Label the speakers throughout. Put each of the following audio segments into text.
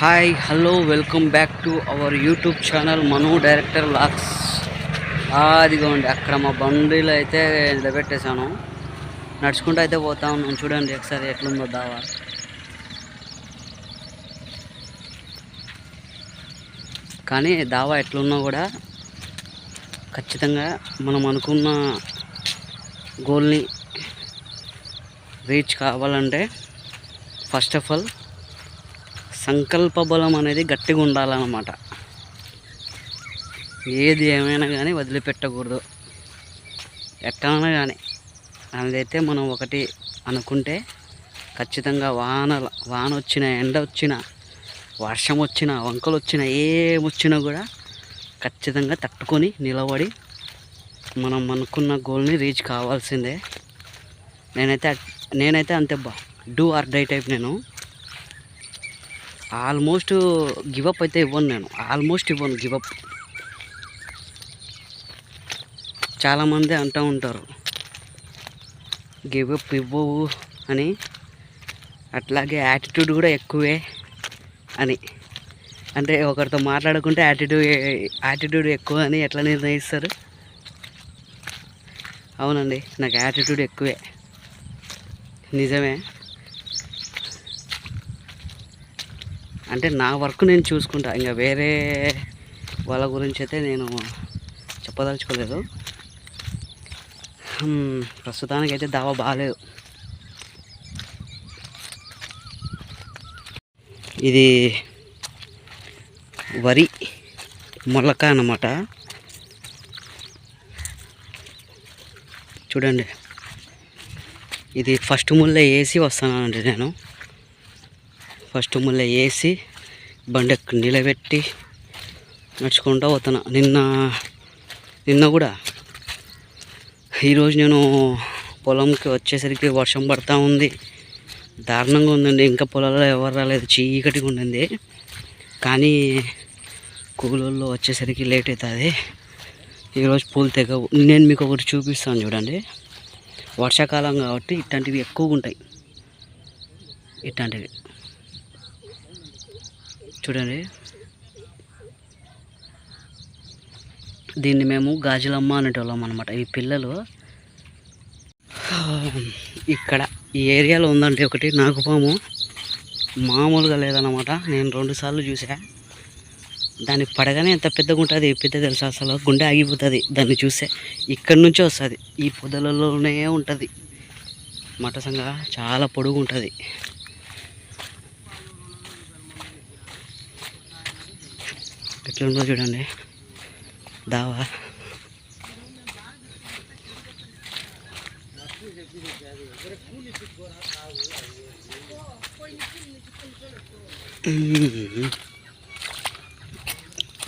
Speaker 1: Hi hello welcome back to our YouTube channel Manu director lakhs అదిగోండి అక్కడ మా బండిలో అయితే నిలబెట్టేశాను. నడుచుకుంటూ అయితే పోతా. ఉన్నాం చూడండి ఒకసారి ఎట్లుందో దావా. కానీ దావా ఎట్లున్నా కూడా ఖచ్చితంగా మనం అనుకున్న గోల్ని రీచ్ కావాలంటే ఫస్ట్ ఆఫ్ ఆల్ సంకల్ప బలం అనేది గట్టిగా ఉండాలన్నమాట. ఏది ఏమైనా కానీ వదిలిపెట్టకూడదు. ఎట్లైనా కానీ అదైతే మనం ఒకటి అనుకుంటే ఖచ్చితంగా వాన వాన వచ్చిన ఎండ వచ్చిన వర్షం వచ్చిన వంకలు వచ్చిన ఏం వచ్చినా కూడా ఖచ్చితంగా తట్టుకొని నిలబడి మనం అనుకున్న గోల్ని రీచ్ కావాల్సిందే. నేనైతే నేనైతే అంతే బా డూ ఆర్ డై టైప్ నేను. ఆల్మోస్ట్ గివప్ అయితే ఇవ్వను నేను. ఆల్మోస్ట్ ఇవ్వను గివప్ చాలామంది అంటూ ఉంటారు గివప్ ఇవ్వవు అని. అట్లాగే యాటిట్యూడ్ కూడా ఎక్కువే అని. అంటే ఒకరితో మాట్లాడుకుంటే యాటిట్యూడ్ యాటిట్యూడ్ ఎక్కువ అని ఎట్లా నిర్ణయిస్తారు? అవునండి నాకు యాటిట్యూడ్ ఎక్కువే. నిజమే. అంటే నా వర్క్ నేను చూసుకుంటా. ఇంకా వేరే వాళ్ళ గురించి అయితే నేను చెప్పదలుచుకోలేదు. ప్రస్తుతానికైతే దావా బాగాలేదు ఇది వరి మొలక అన్నమాట. చూడండి. ఇది ఫస్ట్ ముళ్ళ వేసి వస్తానండి నేను. ఫస్ట్ మళ్ళీ వేసి బండి నిలబెట్టి నడుచుకుంటూ పోతున్నా. నిన్న నిన్న కూడా. ఈరోజు నేను పొలంకి వచ్చేసరికి వర్షం పడతా ఉంది. దారుణంగా ఉందండి. ఇంకా పొలాల్లో ఎవరు రాలేదు. చీకటిగా ఉండింది. కానీ కూలోళ్ళు వచ్చేసరికి లేట్ అవుతుంది. ఈరోజు పూలు తెగ నేను మీకు ఒకటి చూపిస్తాను చూడండి. వర్షాకాలం కాబట్టి ఇట్లాంటివి ఎక్కువగా ఉంటాయి. ఇట్లాంటివి. చూడండి. దీన్ని మేము గాజులమ్మ అనేటోళ్ళం అనమాట ఈ పిల్లలు ఇక్కడ ఈ ఏరియాలో ఉందండి ఒకటి నాగుపాము మామూలుగా లేదన్నమాట. నేను రెండుసార్లు చూసా దాన్ని పడగానే ఎంత పెద్దగా ఉంటుంది పెద్ద తెలుసు అసలు? గుండె ఆగిపోతుంది దాన్ని చూస్తే. ఇక్కడి నుంచే వస్తుంది. ఈ పొదలలోనే ఉంటుంది. మటసంగా చాలా పొడుగు ఉంటుంది ఎట్లుందో చూడండి. దావా.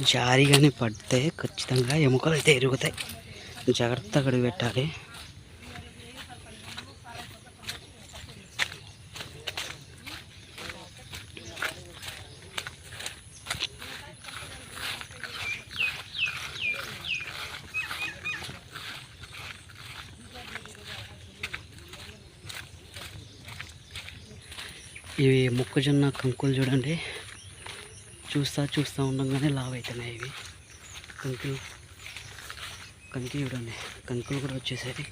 Speaker 1: జారిగానే పడితే ఖచ్చితంగా ఎముకలు అయితే ఎరుగుతాయి. జాగ్రత్తగా పెట్టాలి. ఇవి మొక్కజొన్న కంకులు చూడండి. చూస్తా చూస్తూ ఉండగానే లావ్ అవుతున్నాయి ఇవి. కంకులు. కంకి చూడండి. కంకులు కూడా వచ్చేసాయి.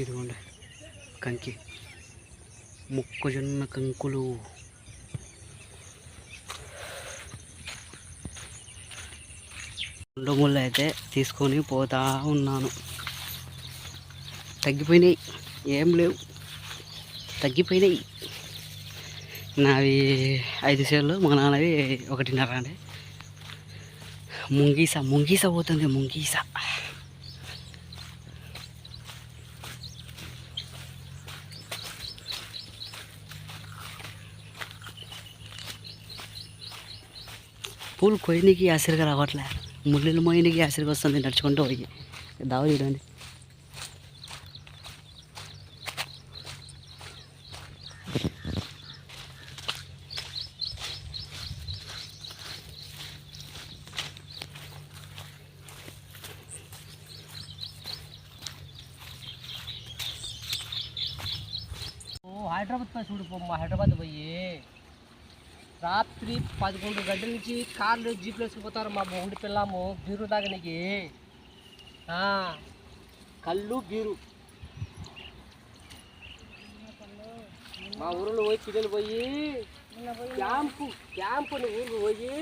Speaker 1: ఇదిగోండి. కంకి. మొక్కజొన్న కంకులు. రెండు ముళ్ళు అయితే తీసుకొని పోతా ఉన్నాను. తగ్గిపోయినాయి. ఏం లేవు. తగ్గిపోయినాయి. నావి ఐదు సేర్లు మా నాన్నవి ఒకటిన్నర అండి ముంగీస ముంగీస పోతుంది ముంగీస. ಸ್ಕೂಲ್ ಕೊಯ್ನಿಗೆ ಹಸಿರುಗರ ಆಗೋಟ್ಲ ಮುಳ್ಳಿನ ಮೊಯ್ನಿಗೆ ಹಸಿರುಗೋಸ್ಕಂದು ನಡ್ಸ್ಕೊಂಡು ಹೋಗಿ ದಾವ ಇಡೋಣ
Speaker 2: హైదరాబాద్ పై చూడు హైదరాబాద్ పోయి రాత్రి పదకొండు గంటల నుంచి కార్లు జీప్లు వేసుకుపోతారు మా మొగుడి పిల్లము. బీరు తాగనికి. కళ్ళు బీరు. మా ఊరిలో పోయి పిల్లలు పోయి క్యాంపు క్యాంపు ఊరికి పోయి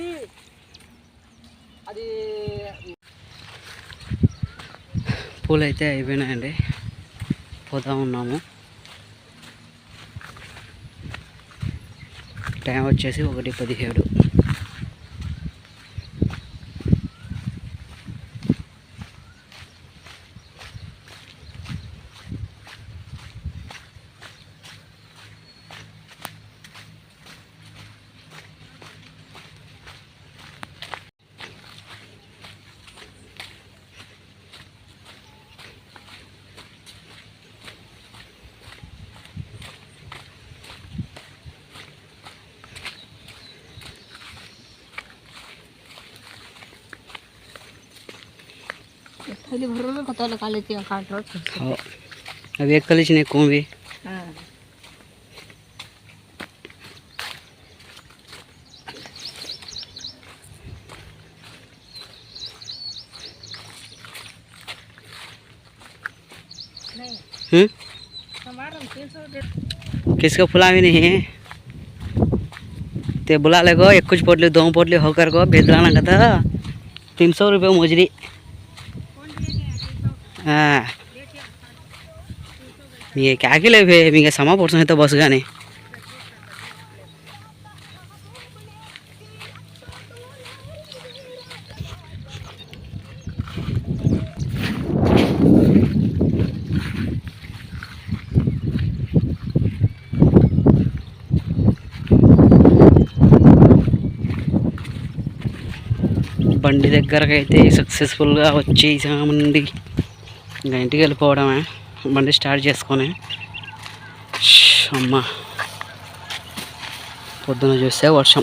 Speaker 2: అది
Speaker 1: పూలు అయితే అయిపోయినాయండి. పోతా ఉన్నాము. టైం వచ్చేసి ఒకటి పదిహేడు.
Speaker 2: थैली भर में पता लगा लेती हैं काट रहा
Speaker 1: हो. अभी एक कलीच नहीं कौन भी किसको फुला भी नहीं है? ते बुला लेगो एक कुछ पोटली दो पोटली होकर को भेज लाना कहता तीन सौ रुपये मजरी। మీ మీకు కాకిలేవే మీకు సమా పడుతుంది అయితే బస్సు కానీ బండి దగ్గరకైతే సక్సెస్ఫుల్గా వచ్చేసామండి. ఇంకా ఇంటికి వెళ్ళిపోవడమే. బండి స్టార్ట్ చేసుకొని. అమ్మ. పొద్దున చూస్తే వర్షం.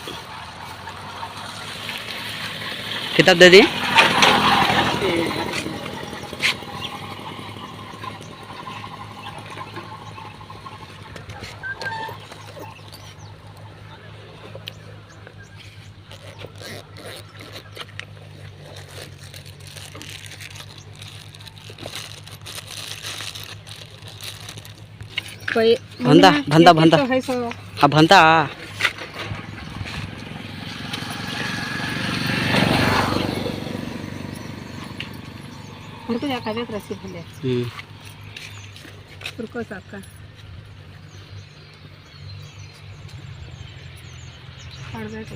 Speaker 1: కితాబ్ది
Speaker 2: कोई
Speaker 1: भंदा भंदा भंदा।
Speaker 2: तो हाँ
Speaker 1: भंदा। हमको
Speaker 2: तो जाकर देख रसी भले
Speaker 1: हम्म। रुको साहब का? पढ़
Speaker 2: गए तो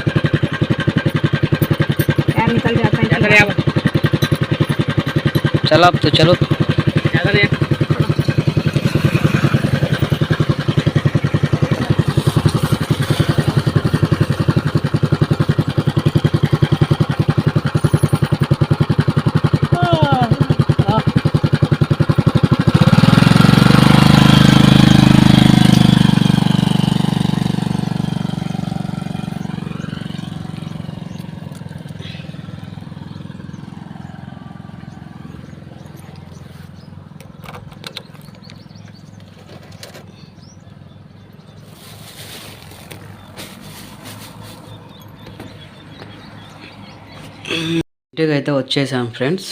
Speaker 1: चलो अब तो चलो। ఇంటికి అయితే వచ్చేసాం ఫ్రెండ్స్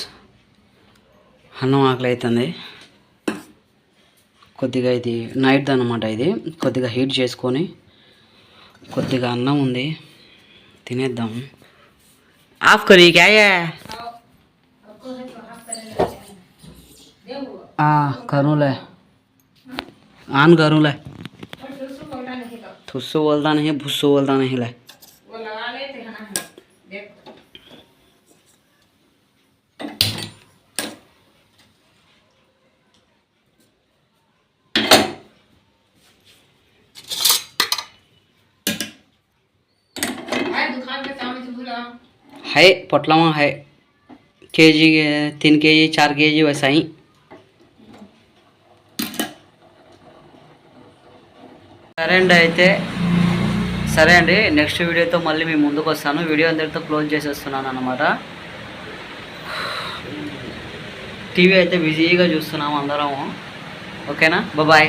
Speaker 1: అన్నం ఆకలి అవుతుంది కొద్దిగా ఇది నైట్ అనమాట ఇది కొద్దిగా హీట్ చేసుకొని కొద్దిగా అన్నం ఉంది తినేద్దాం ఆఫ్ కరీ క్యా है? हाँ करूँ ले आन करूँ ले थुस्सो बोलता नहीं भुस्सो बोलता नहीं ले है पोटलामा है के जी तीन के जी चार के जी वैसा ही సరే అండి అయితే సరే అండి నెక్స్ట్ వీడియోతో మళ్ళీ మీ ముందుకు వస్తాను వీడియో అందరితో క్లోజ్ చేసేస్తున్నాను అనమాట టీవీ అయితే బిజీగా చూస్తున్నాము అందరం ఓకేనా బాయ్